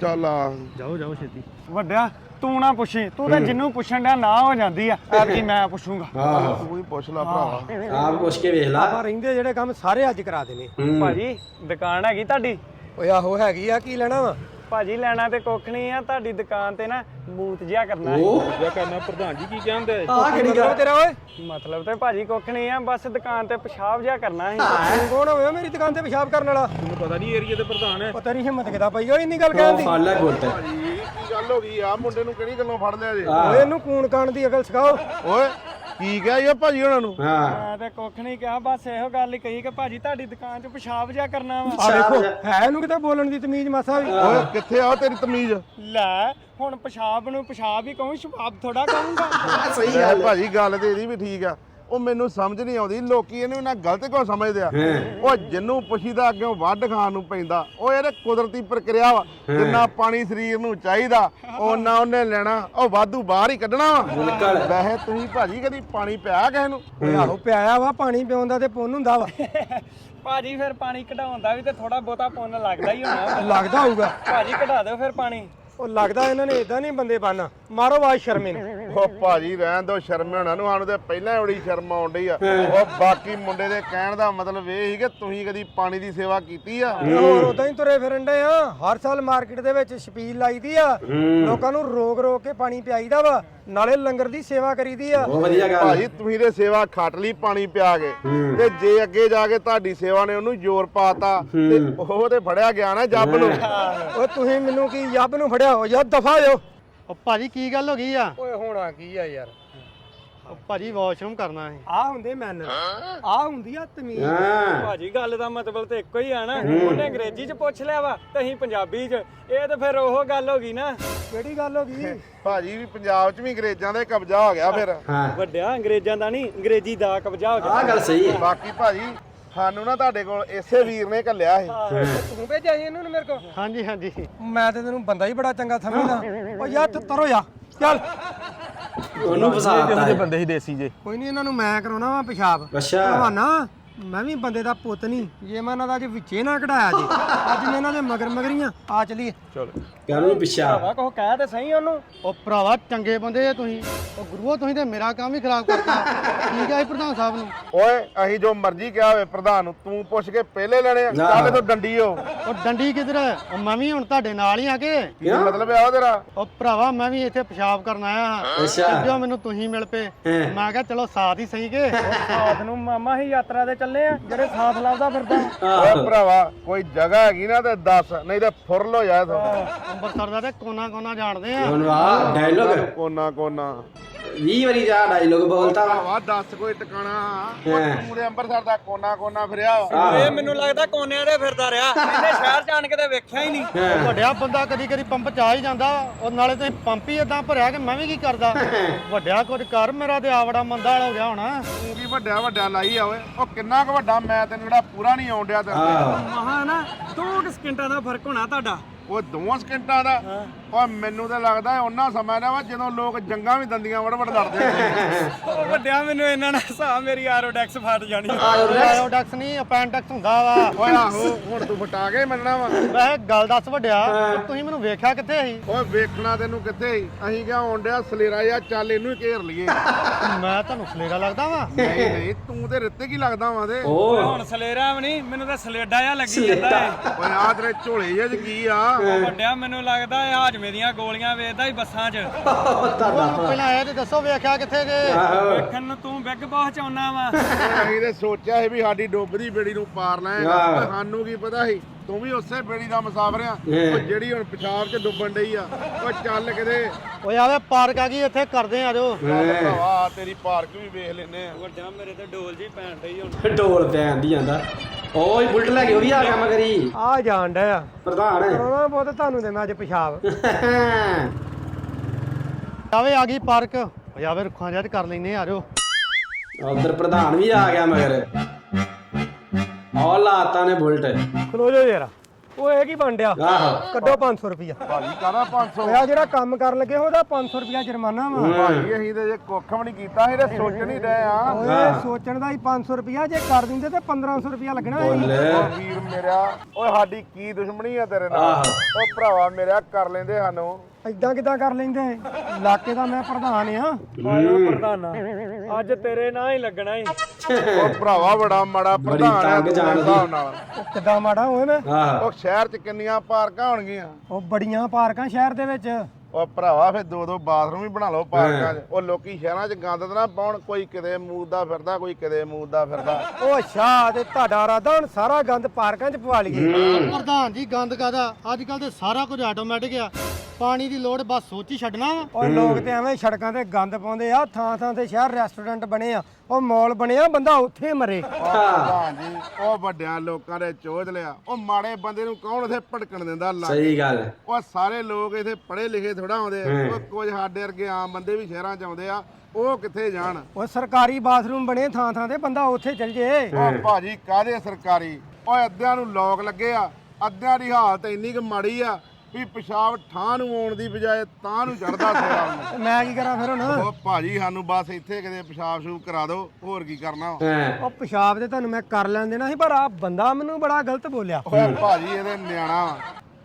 ਚੱਲ ਆ। ਜਾਓ ਜਾਓ ਛੇਤੀ। ਵੱਡਿਆ। ਤੂੰ ਨਾ ਪੁੱਛੀ ਤੂੰ ਤਾਂ ਜਿੰਨੂੰ ਪੁੱਛਣ ਡਿਆ ਨਾ ਹੋ ਜਾਂਦੀ ਆ ਐਤਕੀ ਮੈਂ ਪੁੱਛੂੰਗਾ। ਆਹ। ਤੂੰ ਹੀ ਪੁੱਛ ਲੈ ਭਰਾਵਾ ਆਪ ਪੁੱਛ ਕੇ ਵੇਖ ਲਾ। ਰਹਿੰਦੇ ਜਿਹੜੇ ਕੰਮ ਸਾਰੇ ਅੱਜ ਕਰਾ ਦੇਣੇ। ਹੂੰ। ਭਾਜੀ ਦੁਕਾਨ ਹੈਗੀ ਤੁਹਾਡੀ? ਓਏ ਆਹੋ ਹੈਗੀ ਆ ਕੀ ਲੈਣਾ ਵਾ? ਭਾਜੀ ਲੈਣਾ ਤੇ ਕੁੱਖ ਨਹੀਂ ਆ ਤੁਹਾਡੀ ਦੁਕਾਨ ਤੇ ਨਾ ਮੂਤ ਜਿਆ ਕਰਨਾ ਹੈ ਉਹ ਕੀ ਕਰਨਾ ਪ੍ਰਧਾਨ ਜੀ ਕੀ ਕਹਿੰਦੇ? ਆ ਕਿਹੜੀ ਗੱਲ? ਤੇਰਾ ਓਏ? ਮਤਲਬ ਤੇ ਭਾਜੀ ਕੁੱਖ ਨਹੀਂ ਆ ਬਸ ਦੁਕਾਨ ਤੇ ਪਿਸ਼ਾਬ ਜਿਆ ਕਰਨਾ ਹੈ। ਤੂੰ ਕੌਣ ਹੋਵੇ ਮੇਰੀ ਦੁਕਾਨ ਤੇ ਪਿਸ਼ਾਬ ਕਰਨ ਵਾਲਾ? ਮੈਨੂੰ ਪਤਾ ਨਹੀਂ ਏਰੀਆ ਦੇ ਪ੍ਰਧਾਨ ਹੈ। ਪਤਾ ਨਹੀਂ ਹਿੰਮਤ ਕਿਦਾ ਪਈ ਓਏ ਇੰਨੀ ਗੱਲ ਉਹ ਕਹਿੰਦੀ ਫੜ ਲੈ ਜੀ ਕੀ ਗੱਲ ਹੋ ਗਈ? ਆ ਮੁੰਡੇ ਨੂੰ ਕਿਹੜੀ ਗੱਲੋਂ ਫੜ ਲਿਆ ਜੇ? ਓਏ ਇਹਨੂੰ ਕੂਣ ਕਾਣ ਦੀ ਅਕਲ ਸਿਖਾਓ। ਓਏ ਕੀ ਕਿਹਾ ਇਹ ਭਾਜੀ ਉਹਨਾਂ ਨੂੰ? ਹਾਂ। ਮੈਂ ਤੇ ਕੁੱਖ ਨਹੀਂ ਕਿਹਾ ਬਸ ਇਹੋ ਗੱਲ ਹੀ ਕਹੀ ਕਿ ਭਾਜੀ ਤੁਹਾਡੀ ਦੁਕਾਨ 'ਚ ਪਿਸ਼ਾਬ ਜਿਆ ਕਰਨਾ ਵਾ। ਆ ਵੇਖੋ ਹੈ ਇਹਨੂੰ ਕਿਤੇ ਬੋਲਣ ਦੀ ਤਮੀਜ਼ ਮਾਸਾ ਵੀ? ਓਏ ਕਿੱਥੇ ਆ ਤੇਰੀ ਤਮੀਜ਼? ਲੈ ਹੁਣ ਪਿਸ਼ਾਬ ਨੂੰ ਪਿਸ਼ਾਬ ਹੀ ਕਹੂੰ ਸ਼ਬਾਬ ਥੋੜਾ ਕਹੂੰਗਾ। ਸਹੀ ਗੱਲ ਭਾਜੀ ਗੱਲ ਤੇ ਇਹਦੀ ਵੀ ਠੀਕ ਆ। ਉਹ ਮੈਨੂੰ ਸਮਝ ਨਹੀਂ ਆਉਂਦੀ। ਲੋਕੀ ਇਹਨੂੰ ਨਾ ਗਲਤ ਕਿਉਂ ਸਮਝਦੇ ਆ? ਉਹ ਜਿੰਨੂੰ ਪੁੱਛੀਦਾ ਅੱਗੇ ਵੱਢ ਖਾਣ ਨੂੰ ਪੈਂਦਾ। ਉਹ ਇਹਦੇ ਕੁਦਰਤੀ ਪ੍ਰਕਿਰਿਆ ਵਾ। ਜਿੰਨਾ ਪਾਣੀ ਸਰੀਰ ਨੂੰ ਚਾਹੀਦਾ ਉਹਨਾਂ ਉਹਨੇ ਲੈਣਾ। ਉਹ ਵਾਧੂ ਬਾਹਰ ਹੀ ਕੱਢਣਾ ਵਾ। ਬਿਲਕੁਲ। ਵੈਸੇ ਤੁਸੀਂ ਭਾਜੀ ਕਦੀ ਪਾਣੀ ਪਿਆ ਕਿਸੇ ਨੂੰ? ਆਹੋ ਪਿਆਇਆ ਵਾ ਪਾਣੀ ਪਿਉਣ ਦਾ ਤੇ ਪੁੰਨ ਹੁੰਦਾ ਵਾ। (laughs) ਭਾਜੀ ਫਿਰ ਪਾਣੀ ਕਢਾਉਣ ਦਾ ਵੀ ਤੇ ਥੋੜਾ ਬਹੁਤਾ ਪੁੰਨ ਲੱਗਦਾ ਹੀ ਹੋਣਾ। ਲੱਗਦਾ ਹੋਊਗਾ। ਭਾਜੀ ਕਢਾ ਦਿਓ ਫਿਰ ਪਾਣੀ। ਉਹ ਲੱਗਦਾ ਇਹਨਾਂ ਨੇ ਇਦਾਂ ਨਹੀਂ ਬੰਦੇ ਬੰਨ ਮਾਰੋ ਆਵਾਜ਼ ਸ਼ਰਮੇ ਨੂੰ। ਉਹ ਭਾਜੀ ਰਹਿਣ ਦੋ ਸ਼ਰਮ ਹੋਣਾ ਨੂੰ ਸਾਨੂੰ ਤੇ ਪਹਿਲਾਂ ਹੀ ਬੜੀ ਸ਼ਰਮ ਆਉਣ ਡਈ ਆ। ਉਹ ਬਾਕੀ ਮੁੰਡੇ ਦੇ ਕਹਿਣ ਦਾ ਮਤਲਬ ਇਹ ਸੀ ਕਿ ਤੁਸੀਂ ਕਦੀ ਪਾਣੀ ਦੀ ਸੇਵਾ ਕੀਤੀ ਆ? ਹੋਰ ਉਦਾਂ ਹੀ ਤੁਰੇ ਫਿਰਨ ਦੇ ਆ। ਹਰ ਸਾਲ ਮਾਰਕੀਟ ਦੇ ਵਿੱਚ ਛਪੀਲ ਲਾਈਦੀ ਆ। ਲੋਕਾਂ ਨੂੰ ਰੋਕ ਰੋਕ ਕੇ ਪਾਣੀ ਪਿਆਈਦਾ ਵਾ। ਨਾਲੇ ਲੰਗਰ ਦੀ ਸੇਵਾ ਕਰੀਦੀ ਆ। ਬਹੁਤ ਵਧੀਆ ਗੱਲ। ਭਾਜੀ ਤੁਸੀਂ ਤੇ ਸੇਵਾ ਖੱਟ ਲਈ ਪਾਣੀ ਪਿਆ ਕੇ। ਤੇ ਜੇ ਅੱਗੇ ਜਾ ਕੇ ਤੁਹਾਡੀ ਸੇਵਾ ਨੇ ਉਹਨੂੰ ਜ਼ੋਰ ਪਾਤਾ ਤੇ ਉਹ ਤੇ ਫੜਿਆ ਗਿਆ ਨਾ ਜੱਬ ਨੂੰ। ਓਏ ਤੁਸੀਂ ਮੈਨੂੰ ਕੀ ਯੱਬ ਨੂੰ ਫੜਿਆ ਹੋ? ਯਾ ਦਫਾ ਹੋ? ਉਹ ਭਾਜੀ ਕੀ ਗੱਲ ਹੋ ਗਈ ਆ? ਓਏ ਹੋਣਾ ਕੀ ਆ ਯਾਰ। ਭਾਜੀ ਵਾਸ਼ਰੂਮ ਕਰਨਾ ਹੈ ਆ ਹੁੰਦੇ ਮੈਨ। ਆ ਹੁੰਦੀ ਆ ਤਮੀਜ਼। ਭਾਜੀ ਗੱਲ ਦਾ ਮਤਲਬ ਤੇ ਇੱਕੋ ਹੀ ਆ ਨਾ। ਉਹਨੇ ਅੰਗਰੇਜ਼ੀ ਚ ਪੁੱਛ ਲਿਆ ਵਾ ਤੇ ਅਸੀਂ ਪੰਜਾਬੀ ਚ। ਇਹ ਤਾਂ ਫਿਰ ਉਹ ਗੱਲ ਹੋ ਗਈ ਨਾ। ਕਿਹੜੀ ਗੱਲ ਹੋ ਗਈ? ਭਾਜੀ ਵੀ ਪੰਜਾਬ 'ਚ ਵੀ ਅੰਗਰੇਜ਼ਾਂ ਦਾ ਹੀ ਕਬਜ਼ਾ ਹੋ ਗਿਆ ਫਿਰ। ਵੱਡਿਆ ਅੰਗਰੇਜ਼ਾਂ ਦਾ ਨਹੀਂ ਅੰਗਰੇਜ਼ੀ ਦਾ ਕਬਜ਼ਾ ਹੋ ਗਿਆ। ਆਹ ਗੱਲ ਸਹੀ ਹੈ। ਬਾਕੀ ਭਾਜੀ ਸਾਨੂੰ ਨਾ ਤੁਹਾਡੇ ਕੋਲ ਇਸੇ ਵੀਰ ਨੇ ਘੱਲਿਆ ਸੀ। ਤੂੰ ਭੇਜਿਆ ਸੀ ਇਹਨੂੰ ਮੇਰੇ ਕੋਲ? ਹਾਂਜੀ ਹਾਂਜੀ। ਮੈਂ ਤੇ ਤੈਨੂੰ ਬੰਦਾ ਹੀ ਬੜਾ ਚੰਗਾ ਸਮਝਦਾ। ਓ ਯਾਰ ਤੂੰ ਤਰੋ ਜਾ। ਚੱਲ। ਉਹਨੂੰ ਫਸਾਤਾ ਹੈ। ਬੰਦੇ ਹੀ ਦੇਸੀ ਜੇ। ਕੋਈ ਨਹੀਂ ਇਹਨਾਂ ਨੂੰ ਮੈਂ ਕਰਾਉਣਾ ਵਾ ਪਿਸ਼ਾਬ। ਅੱਛਾ। ਭਲਵਾਨਾ ਮੈਂ ਵੀ ਬੰਦੇ ਦਾ ਪੁੱਤ ਨਹੀਂ ਜੇ ਮੈਂ ਇਹਨਾਂ ਦਾ ਅੱਜ ਵਿੱਚੇ ਨਾ ਕਢਾਇਆ ਜੀ ਅੱਜ ਮੈਂ ਇਹਨਾਂ ਦੇ ਮਗਰ ਮਗਰੀਆਂ ਆ ਚਲੀਏ। ਕਰ ਨੂੰ ਪਿੱਛਾ। ਵਾ ਕੋ ਕਹਿ ਤੇ ਸਹੀ ਉਹਨੂੰ। ਉਹ ਭਰਾਵਾ ਚੰਗੇ ਬੰਦੇ ਆ ਤੁਸੀਂ। ਉਹ ਗੁਰੂਓ ਤੁਸੀਂ ਤੇ ਮੇਰਾ ਕੰਮ ਹੀ ਖਰਾਬ ਕਰਤਾ। ਠੀਕ ਹੈ ਜੀ ਪ੍ਰਧਾਨ ਸਾਹਿਬ ਨੂੰ। ਓਏ ਅਸੀਂ ਜੋ ਮਰਜ਼ੀ ਕਿਹਾ ਹੋਵੇ ਪ੍ਰਧਾਨ ਨੂੰ ਤੂੰ ਪੁੱਛ ਕੇ ਪਹਿਲੇ ਲੈਣੇ ਆ ਨਾ। ਚੱਲ ਤੂੰ ਡੰਡੀ ਹੋ ਉਹ ਡੰਡੀ ਕਿੱਧਰ ਹੈ? ਉਹ ਮੈਂ ਵੀ ਹੁਣ ਤੁਹਾਡੇ ਨਾਲ ਹੀ ਆ ਕੇ। ਕੀ ਮਤਲਬ ਆ ਉਹ ਤੇਰਾ? ਉਹ ਭਰਾਵਾ ਮੈਂ ਵੀ ਇੱਥੇ ਪਿਸ਼ਾਬ ਕਰਨ ਆਇਆ ਹਾਂ। ਅੱਛਾ। ਜੋ ਮੈਨੂੰ ਤੁਸੀਂ ਮਿਲ ਪਏ। ਹੈਂ। ਮੈਂ ਕਿਹਾ ਚਲੋ ਸਾਥ ਹੀ ਸਹੀ ਕੇ। ਸਾਥ ਨੂੰ ਮਾਮਾ ਹੀ ਯਾਤਰਾ ਤੇ ਚੱਲੇ ਆ ਜਿਹੜੇ ਸਾਥ ਲੱਭਦਾ ਫਿਰਦਾ। ਓਏ ਭਰਾਵਾ ਕੋਈ ਜਗ੍ਹਾ ਹੈਗੀ ਨਾ ਤੇ ਦੱਸ ਨਹੀਂ ਤੇ ਫੁਰਲ ਹੋ ਜਾ ਤੂੰ ਅੰਮ੍ਰਿਤਸਰ ਦਾ ਤੇ ਕੋਨਾ ਕੋਨਾ ਜਾਣਦੇ ਆ। ਹੁਣ ਵਾਹ ਡਾਇਲੋਗ ਕੋਨਾ ਕੋਨਾ। 20 ਵਾਰੀ ਦਾ ਡਾਇਲੋਗ ਬੋਲਤਾ। ਵਾ ਭਰਾਵਾ ਦੱਸ ਕੋਈ ਟਿਕਾਣਾ। ਓ ਹੈਂ। ਤੂੰ ਦੇ ਅੰਮ੍ਰਿਤਸਰ ਦਾ ਕੋਨਾ ਕੋਨਾ ਫਿਰਿਆ। ਇਹ ਮੈਨੂੰ ਲੱਗਦਾ ਕੋਨਿਆਂ ਦੇ ਫਿਰਦਾ ਰਿਹਾ। ਇਹਨੇ ਸ਼ਹਿਰ ਜਾਣ ਕੇ ਤੇ ਵੇਖਿਆ ਹੀ ਨਹੀਂ। ਉਹ ਵੱਡਿਆ ਬੰਦਾ ਕਦੀ ਕਦੀ ਪੰਪ ਚ ਆ ਹੀ ਜਾਂਦਾ। ਉਹ ਨਾਲੇ ਤੁਸੀਂ ਪੰਪ ਹੀ ਇਦਾਂ ਭਰਿਆ ਕਿ ਮੈਂ ਵੀ ਕੀ ਕਰਦਾ? ਵੱਡਿਆ ਕੁਝ ਕਰ ਮੇਰਾ ਤੇ ਆਵੜਾ ਮੰਦਾ ਵਾਲਾ ਹੋ ਗਿਆ ਹੋਣਾ। ਤੂੰ ਕੀ ਵੱਡਾ ਵੱਡਾ ਲਾਈ ਆ ਓਏ। ਉਹ ਕਿੰਨਾ ਕੁ ਵੱਡਾ ਮੈਂ ਤੈਨੂੰ ਜਿਹੜਾ ਪੂਰਾ ਨਹੀਂ ਆਉਣ ਡਿਆ ਤੇਰੇ ਤੇ। ਮਹਾ ਨਾ ਦੋ ਕੁ ਸਕਿੰਟਾਂ ਦਾ ਫ਼ਰਕ ਹੋਣਾ ਤੁਹਾਡਾ। ਉਹ ਦੋਵਾਂ ਸਕਿੰਟਾਂ ਦਾ। ਓ ਮੈਨੂੰ ਤਾਂ ਲੱਗਦਾ ਹੈ ਉਹਨਾਂ ਸਮਾਂ ਦਾ ਵਾ ਜਦੋਂ ਲੋਕ ਜੰਗਾਂ ਵੀ ਦੰਦੀਆਂ ਵੜ ਵੜ ਲੜਦੇ ਨੇ ਉਹ ਵੱਡਿਆ ਮੈਨੂੰ ਇਹਨਾਂ ਨਾਲ ਹਿਸਾਬ ਮੇਰੀ ਆਰੋਡੈਕਸ ਫਟ ਜਾਣੀ। ਆਇਓਡੈਕਸ ਨਹੀਂ ਅਪੈਂਡੈਕਸ ਹੁੰਦਾ ਵਾ। ਓਏ ਆਹੋ ਹੁਣ ਤੂੰ ਫਟਾ ਕੇ ਮੰਨਣਾ ਵਾ। ਵੈਸੇ ਗੱਲ ਦੱਸ ਵੱਡਿਆ ਤੁਸੀਂ ਮੈਨੂੰ ਵੇਖਿਆ ਕਿੱਥੇ ਸੀ? ਓਏ ਵੇਖਣਾ ਤੈਨੂੰ ਕਿੱਥੇ ਸੀ? ਅਸੀਂ ਕਿਹਾ ਆਉਣ ਡਿਆ ਸਲੇਰਾ ਜਾਂ ਚੱਲ ਇਹਨੂੰ ਹੀ ਘੇਰ ਲਈਏ। ਮੈਂ ਤੁਹਾਨੂੰ ਸਲੇਰਾ ਲੱਗਦਾ ਵਾ? ਨਹੀਂ ਨਹੀਂ ਤੂੰ ਤੇ ਰਿੱਤੇ ਕੀ ਲੱਗਦਾ ਵਾ ਤੇ? ਓ ਹੁਣ ਸਲੇਰਾ ਵੀ ਨਹੀਂ ਮੈਨੂੰ ਤਾਂ ਸਲੇਡਾ ਜਿਹਾ ਲੱਗੀ ਜਾਂਦਾ ਓਏ ਆ ਤੇਰੇ ਝੋਲੇ ਜਿਹੇ ਚ ਕੀ ਆ? ਉਹ ਵੱਡਿਆ ਮੈਨੂੰ ਲੱਗਦਾ ਇਹ ਹਾਜਮੇ ਦੀਆਂ ਗੋਲੀਆਂ ਵੇਚਦਾ ਹੀ ਬੱਸਾਂ 'ਚ। ਪਹਿਲਾਂ ਇਹ ਤੇ ਦੱਸੋ ਵੇਖਿਆ ਕਿੱਥੇ ਗਏ। ਆਹੋ। ਵੇਖਣ ਨੂੰ ਤੂੰ ਬਿੱਗ ਬਾਸ ਚ ਆਉਣਾ ਵਾ। ਅਸੀਂ ਤੇ ਸੋਚਿਆ ਸੀ ਵੀ ਸਾਡੀ ਡੁੱਬਦੀ ਬੇੜੀ ਨੂੰ ਪਾਰ ਆਹ। ਸਾਨੂੰ ਕੀ ਪਤਾ ਸੀ? ਤੂੰ ਵੀ ਉਸੇ ਬੇੜੀ ਦਾ ਮੁਸਾਫਰ ਆ। ਉਹ ਜਿਹੜੀ ਹੁਣ ਪਿਸ਼ਾਬ 'ਚ ਡੁੱਬਣ ਡਈ ਆ ਓ ਚੱਲ ਕਿਤੇ। ਓਏ ਆਵੇ ਪਾਰਕ ਆ ਗਈ ਇੱਥੇ ਕਰਦੇ ਆ ਜੋ ਭਰਾਵਾ ਤੇਰੀ ਪਾਰਕ ਵੀ ਵੇਖ ਲੈਨੇ ਆ। ਵੱਡਿਆ ਮੇਰੇ ਤੇ ਡੋਲ ਜੀ ਪੈਣ ਡਈ ਹੁਣ। (laughs) ਢੋਲ ਪੈਣ ਦੀ ਜਾਂਦਾ। ਓਏ ਬੁਲਟ ਲੈ ਕੇ ਉਹ ਵੀ ਆ ਗਿਆ ਮਗਰੀ ਆ ਜਾਣ ਡਿਆ। ਪ੍ਰਧਾਨ। ਕਰਾਉਣਾ ਬਹੁਤ ਤੁਹਾਨੂੰ ਦੇ ਮੈਂ ਅੱਜ ਪਿਸ਼ਾਬ। (laughs) ਆਵੇ ਆ ਗਈ ਪਾਰਕ। ਓਏ ਆਵੇ ਰੁੱਖਾਂ ਤੇ ਕਰ ਲੈਨੇ ਆ ਜੋ ਉਧਰ ਪ੍ਰਧਾਨ ਵੀ ਆ ਗਿਆ ਮਗਰ। ਉਹ ਲਾਤਾ ਨੇ ਬੁਲਟ। ਖਲੋ ਜਾ ਯਾਰ। ਉਹ ਇਹ ਕੀ ਬਣ ਡਿਆ? ਆਹੋ। ਕੱਢੋ 500 ਰੁਪਿਆ ਭਾਜੀ ਕਾਹਦਾ 500 ਓਏ ਆ ਜਿਹੜਾ ਕੰਮ ਕਰਨ ਲੱਗੇ ਉਹਦਾ 500 ਰੁਪਿਆ ਜੁਰਮਾਨਾ ਵਾ। ਭਾਜੀ ਅਸੀਂ ਤੇ ਜੇ ਕੁੱਖ ਵੀ ਨਹੀਂ ਕੀਤਾ ਅਸੀਂ ਤੇ ਸੋਚ ਨਹੀਂ ਰਹੇ ਆ ਓਏ ਸੋਚਣ ਦਾ ਹੀ 500 ਰੁਪਿਆ ਜੇ ਕਰ ਦਿੰਦੇ ਤੇ 1500 ਰੁਪਿਆ ਲੱਗਣਾ ਸੀ। ਬੋਲੇ। ਓ ਵੀਰ ਮੇਰਾ ਓਏ ਸਾਡੀ ਕੀ ਦੁਸ਼ਮਣੀ ਆ ਤੇਰੇ ਨਾਲ? ਆਹੋ। ਓ ਭਰਾਵਾ ਮੇਰਾ ਕਰ ਲੈਂਦੇ ਸਾਨੂੰ। ਐਦਾਂ ਕਿਦਾਂ ਕਰ ਲੈਂਦੇ? ਇਲਾਕੇ ਦਾ ਮੈਂ ਪ੍ਰਧਾਨ ਆ। ਪ੍ਰਧਾਨਾ ਅੱਜ ਤੇਰੇ ਨਾਂ ਹੀ ਲੱਗਣਾ ਹੀ ਓ ਭਰਾਵਾ ਬੜਾ ਮਾੜਾ ਪ੍ਰਧਾਨ ਆ ਤੰਗ ਤੂੰ ਜਾਣ ਦੀ। ਹਿਸਾਬ ਨਾਲ। ਉਹ ਕਿੱਦਾਂ ਮਾੜਾ ਹੋਏ ਮੈਂ? ਉਹ ਸ਼ਹਿਰ 'ਚ ਕਿੰਨੀਆਂ ਪਾਰਕਾਂ ਹੋਣਗੀਆਂ? ਉਹ ਬੜੀਆਂ ਪਾਰਕਾਂ ਸ਼ਹਿਰ ਦੇ ਵਿੱਚ। ਉਹ ਭਰਾਵਾ ਫਿਰ ਦੋ ਦੋ ਬਾਥਰੂਮ ਵੀ ਬਣਾ ਲਓ ਪਾਰਕਾਂ 'ਚ। ਉਹ ਲੋਕੀ ਸ਼ਹਿਰਾਂ 'ਚ ਗੰਦ ਤਾਂ ਨਾ ਪਾਉਣ ਕੋਈ ਕਿਤੇ ਮੂਦਦਾ ਫਿਰਦਾ ਕੋਈ ਕਿਤੇ ਮੂਦਦਾ ਫਿਰਦਾ। ਉਹ ਅੱਛਾ ਤੇ ਤੁਹਾਡਾ ਇਰਾਦਾ ਹੁਣ ਸਾਰਾ ਗੰਦ ਪਾਰਕਾਂ 'ਚ ਪਵਾ ਲਈਏ। ਪ੍ਰਧਾਨ ਜੀ ਗੰਦ ਕਾਦਾ ਅੱਜ ਕੱਲ ਤੇ ਸਾਰਾ ਕੁਝ ਆਟੋਮੈਟਿਕ ਆ। ਪਾਣੀ ਦੀ ਲੋੜ ਬਸ ਸੋਚ ਹੀ ਛੱਡਣਾ ਵਾ। ਉਹ ਲੋਕ ਤੇ ਐਵੇਂ ਸੜਕਾਂ ਤੇ ਗੰਦ ਪਾਉਂਦੇ ਆ ਥਾਂ ਥਾਂ ਤੇ ਸ਼ਹਿਰ ਰੈਸਟੋਰੈਂਟ ਬਣੇ ਆ। ਉਹ ਮਾਲ ਬਣਿਆ ਬੰਦਾ ਉੱਥੇ ਮਰੇ। ਜੀ ਉਹ ਵੱਡਿਆਂ ਲੋਕਾਂ ਦੇ ਚੋਦ ਲਿਆ। ਉਹ ਮਾੜੇ ਬੰਦੇ ਨੂੰ ਕੌਣ ਇਥੇ ਭੜਕਣ ਦਿੰਦਾ ਲੱਗ? ਸਹੀ ਗੱਲ ਉਹ ਸਾਰੇ ਲੋਕ ਇਥੇ ਪੜ੍ਹੇ ਲਿਖੇ ਥੋੜਾ ਆਉਂਦੇ ਆ। ਉਹ ਕੁਝ ਸਾਡੇ ਵਰਗੇ ਆਮ ਬੰਦੇ ਵੀ ਸ਼ਹਿਰਾਂ 'ਚ ਆਉਂਦੇ ਆ। ਉਹ ਕਿੱਥੇ ਜਾਣ? ਉਹ ਸਰਕਾਰੀ ਬਾਥਰੂਮ ਬਣੇ ਥਾਂ ਥਾਂ ਤੇ ਬੰਦਾ ਉੱਥੇ ਚਲ ਜੇ। ਉਹ ਭਾਜੀ ਕਾਹਦੇ ਸਰਕਾਰੀ? ਓਏ ਅੱਧਿਆਂ ਨੂੰ ਲੋਕ ਲੱਗੇ ਆ। ਅੱਧਿਆਂ ਦੀ ਹਾਲਤ ਇੰਨੀ ਕੁ ਮਾੜੀ ਆ। ਵੀ ਪਿਸ਼ਾਬ ਠਾਂ ਨੂੰ ਆਉਣ ਦੀ ਬਜਾਏ ਤਾਂ ਨੂੰ ਚੜਦਾ ਸਿਰਾਂ ਨੂੰ। (laughs) ਮੈਂ ਕੀ ਕਰਾਂ ਫਿਰ ਹੁਣ? ਉਹ ਭਾਜੀ ਸਾਨੂੰ ਬਸ ਇੱਥੇ ਕਿਤੇ ਪਿਸ਼ਾਬ ਸ਼ੂਬ ਕਰਾ ਦਿਓ ਹੋਰ ਕੀ ਕਰਨਾ ਉਹ ਪਿਸ਼ਾਬ ਤੇ ਤੁਹਾਨੂੰ ਮੈਂ ਕਰ ਲੈਣ ਦੇਣਾ ਸੀ ਪਰ ਆ ਬੰਦਾ ਮੈਨੂੰ ਬੜਾ ਗਲਤ ਬੋਲਿਆ। ਓਏ ਭਾਜੀ ਇਹਦੇ ਨਿਆਣਾ ਵਾ।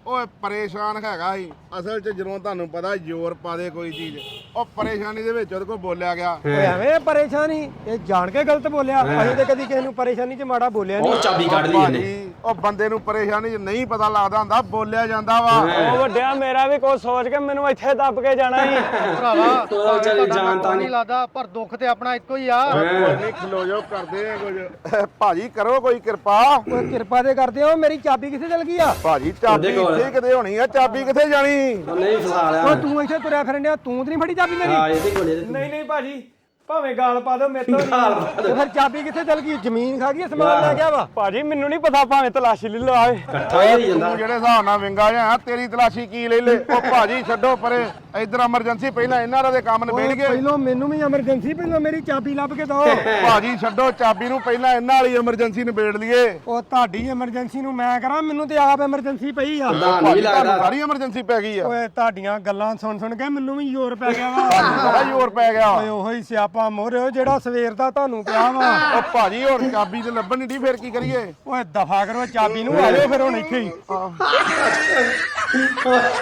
ਓਏ ਪਰੇਸ਼ਾਨ ਹੈਗਾ ਸੀ। ਅਸਲ 'ਚ ਜਦੋਂ ਤੁਹਾਨੂੰ ਪਤਾ ਜ਼ੋਰ ਪਾ ਦੇ ਕੋਈ ਚੀਜ਼ ਉਹ ਪਰੇਸ਼ਾਨੀ ਦੇ ਵਿੱਚ ਉਹਦੇ ਕੋਲ ਬੋਲਿਆ ਗਿਆ। ਓਏ ਐਵੇਂ ਪਰੇਸ਼ਾਨੀ? ਇਹ ਜਾਣ ਕੇ ਗਲਤ ਬੋਲਿਆ। ਅਸੀਂ ਤੇ ਕਦੀ ਕਿਸੇ ਨੂੰ ਪਰੇਸ਼ਾਨੀ 'ਚ ਮਾੜਾ ਬੋਲਿਆ ਨਹੀਂ ਉਹ ਚਾਬੀ ਕੱਢ ਲਈ ਇਹਨੇ। ਉਹ ਬੰਦੇ ਨੂੰ ਪਰੇਸ਼ਾਨੀ 'ਚ ਨਹੀਂ ਪਤਾ ਲੱਗਦਾ ਹੁੰਦਾ ਬੋਲਿਆ ਜਾਂਦਾ ਵਾ। ਉਹ ਵੱਡਿਆ ਮੇਰਾ ਵੀ ਕੁਝ ਸੋਚ ਕੇ ਮੈਨੂੰ ਇੱਥੇ ਦੱਬ ਕੇ ਜਾਣਾ ਹੀ ਭਰਾਵਾ ਉਹ ਚੱਲ ਜਾਣ ਤਾਂ ਨਹੀਂ। ਲੱਗਦਾ ਪਰ ਦੁੱਖ ਤੇ ਆਪਣਾ ਇੱਕੋ ਹੀ ਆ। ਕੋਈ ਨਹੀਂ ਖਲੋ ਜਾਓ ਕਰਦੇ ਆ ਕੁਝ। ਭਾਜੀ ਕਰੋ ਕੋਈ ਕਿਰਪਾ। ਓਏ ਕਿਰਪਾ ਤੇ ਕਰਦੇ ਹੋ ਮੇਰੀ ਚਾਬੀ ਕਿੱਥੇ ਚਲ ਗਈ ਆ? ਭਾਜੀ ਚਾਬੀ ਇੱਥੇ ਕਿਤੇ ਹੋਣੀ ਆ? ਚਾਬੀ ਕਿੱਥੇ ਜਾਣੀ? ਨਹੀਂ ਫਸਾ ਲਿਆ ਓ ਤੂੰ ਇੱਥੇ ਤੁਰਿਆ ਫਿਰਨ ਡਿਆ ਤੂੰ ਤੇ ਨਹੀਂ ਫੜੀ ਚਾਬੀ ਮੇਰੀ? ਹਾਂ ਇਹਦੇ ਕੋਲ ਨਹੀਂ ਨਹੀਂ ਭਾਜੀ ਭਾਵੇਂ ਗਾਲ ਪਾ ਦੋ ਮੇਰੇ ਤੋਂ ਨੀ। ਗਾਲ ਪਾ ਤੇ ਫਿਰ ਚਾਬੀ ਕਿੱਥੇ ਚਲ ਗਈ? ਜ਼ਮੀਨ ਖਾ ਗਈ ਸਮਾਨ ਲੈ ਗਿਆ ਵਾ? ਭਾਜੀ ਮੈਨੂੰ ਨਹੀਂ ਪਤਾ ਭਾਵੇਂ ਤਲਾਸ਼ੀ ਲੈ ਲਓ ਆਏ। ਇਕੱਠਾ ਹੀ ਜਾਂਦਾ। ਤੂੰ ਜਿਹੜੇ ਹਿਸਾਬ ਨਾਲ ਵਿੰਗਾ ਜਾਂ ਤੇਰੀ ਤਲਾਸ਼ੀ ਕੀ ਲੈ ਲੈ? ਉਹ ਭਾਜੀ ਛੱਡੋ ਪਰੇ। ਇਧਰ ਐਮਰਜੈਂਸੀ ਪਹਿਲਾਂ ਇਹਨਾਂ ਦੇ ਕੰਮ ਨਿਬੇੜ ਗਏ। ਪਹਿਲਾਂ ਮੈਨੂੰ ਵੀ ਐਮਰਜੈਂਸੀ ਪਹਿਲਾਂ ਮੇਰੀ ਚਾਬੀ ਲੱਭ ਕੇ ਦਿਓ। ਭਾਜੀ ਛੱਡੋ ਚਾਬੀ ਨੂੰ ਪਹਿਲਾਂ ਇਹਨਾਂ ਵਾਲੀ ਐਮਰਜੈਂਸੀ ਨਿਬੇੜ ਲਈਏ। ਉਹ ਤੁਹਾਡੀ ਐਮਰਜੈਂਸੀ ਨੂੰ ਮੈਂ ਕਰਾਂ ਮੈਨੂੰ ਤੇ ਆਪ ਐਮਰਜੈਂਸੀ ਪਈ ਆ। ਭਾਜੀ ਤੁਹਾਨੂੰ ਲੱਗਦਾ। ਸਾਰੀ ਐਮਰਜੈਂਸੀ ਪੈ ਗਈ ਆ। ਓਏ ਤੁਹਾਡੀਆਂ ਗੱਲਾਂ ਸੁਣ ਸੁਣ ਕੇ ਮੈਨੂੰ ਵੀ ਜ਼ੋਰ ਪੈ ਗਿਆ ਵਾ। ਬੜਾ ਜ਼ੋਰ ਪੈ ਗਿਆ। ਓਏ ਉਹੋ ਹੀ ਸਿਆਪਾ ਮੋਰਿਓ ਜਿਹੜਾ ਸਵੇਰ ਦਾ ਤੁਹਾਨੂੰ ਪਿਆ ਵਾ। ਉਹ ਭਾਜੀ ਹੋਰ ਚਾਬੀ ਤੇ ਲੱਭਣ ਨਹੀਂ ਦੀ ਫਿਰ ਕੀ ਕਰੀਏ? ਓਏ ਦਫਾ ਕਰੋ ਚਾਬੀ ਨੂੰ ਆ ਜਾਓ ਫਿਰ ਹੁਣ ਇੱਥੇ ਹੀ।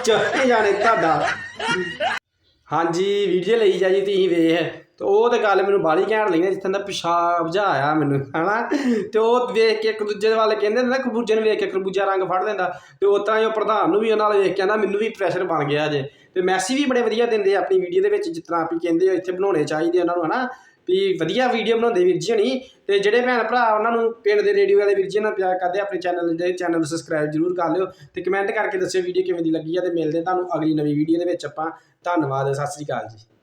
ਚੱਲੇ ਜਾਣੇ ਤੁਹਾਡਾ। ਹਾਂਜੀ, ਵੀਡੀਓ ਲਈ ਜਾ ਜੀ ਤੁਸੀਂ ਵੇਖ। ਤੇ ਉਹ ਤੇ ਗੱਲ ਮੈਨੂੰ ਬਾਲੀ ਘੈਂਟ ਲੱਗੀ ਨਾ, ਜਿੱਥੇ ਦਾ ਪਿਸ਼ਾਬ ਜਾ ਆਇਆ ਮੈਨੂੰ, ਹਨਾ? ਤੇ ਉਹ ਵੇਖ ਕੇ ਇੱਕ ਦੂਜੇ ਦੇ ਵੱਲ ਕਹਿੰਦੇ ਨਾ ਕਬੂਜੇ ਨੂੰ ਵੇਖ ਕੇ ਖਰਬੂਜਾ ਰੰਗ ਫੜ ਲੈਂਦਾ। ਤੇ ਉਸ ਤਰ੍ਹਾਂ ਹੀ ਉਹ ਪ੍ਰਧਾਨ ਨੂੰ ਵੀ ਉਹਨਾਂ ਨਾਲ ਵੇਖ ਕੇ ਕਹਿੰਦਾ ਮੈਨੂੰ ਵੀ ਪ੍ਰੈਸ਼ਰ ਬਣ ਗਿਆ ਜੇ। ਤੇ ਮੈਸੀ ਵੀ ਬੜੇ ਵਧੀਆ ਦਿੰਦੇ ਆਪਣੀ ਵੀਡੀਓ ਦੇ ਵਿੱਚ, ਜਿਸ ਤਰ੍ਹਾਂ ਆਪੀ ਕਹਿੰਦੇ ਇੱਥੇ ਬਣਾਉਣੇ ਚਾਹੀਦੇ ਉਹਨਾਂ ਨੂੰ, ਹਨਾ? ਵੀ ਵਧੀਆ ਵੀਡੀਓ ਬਣਾਉਂਦੇ ਵੀਰ ਜੀ ਹਣੀ ਤੇ ਜਿਹੜੇ ਭੈਣ ਭਰਾ ਉਹਨਾਂ ਨੂੰ ਪਿੰਡ ਦੇ ਰੇਡੀਓ ਵਾਲੇ ਵੀਰ ਜੀ ਨਾਲ ਪਿਆਰ ਕਰਦੇ ਆਪਣੇ ਚੈਨਲ ਦੇ ਚੈਨਲ ਨੂੰ ਸਬਸਕ੍ਰਾਈਬ ਜਰੂਰ ਕਰ ਲਿਓ ਤੇ ਕਮੈਂਟ ਕਰਕੇ ਦੱਸਿਓ ਵੀਡੀਓ ਕਿਵੇਂ ਦੀ ਲੱਗੀ ਆ ਤੇ ਮਿਲਦੇ ਤੁਹਾਨੂੰ ਅਗਲੀ ਨਵੀਂ ਵੀਡੀਓ ਦੇ ਵਿੱਚ ਆਪਾਂ। ਧੰਨਵਾਦ, ਸਤਿ ਸ੍ਰੀ ਅਕਾਲ ਜੀ।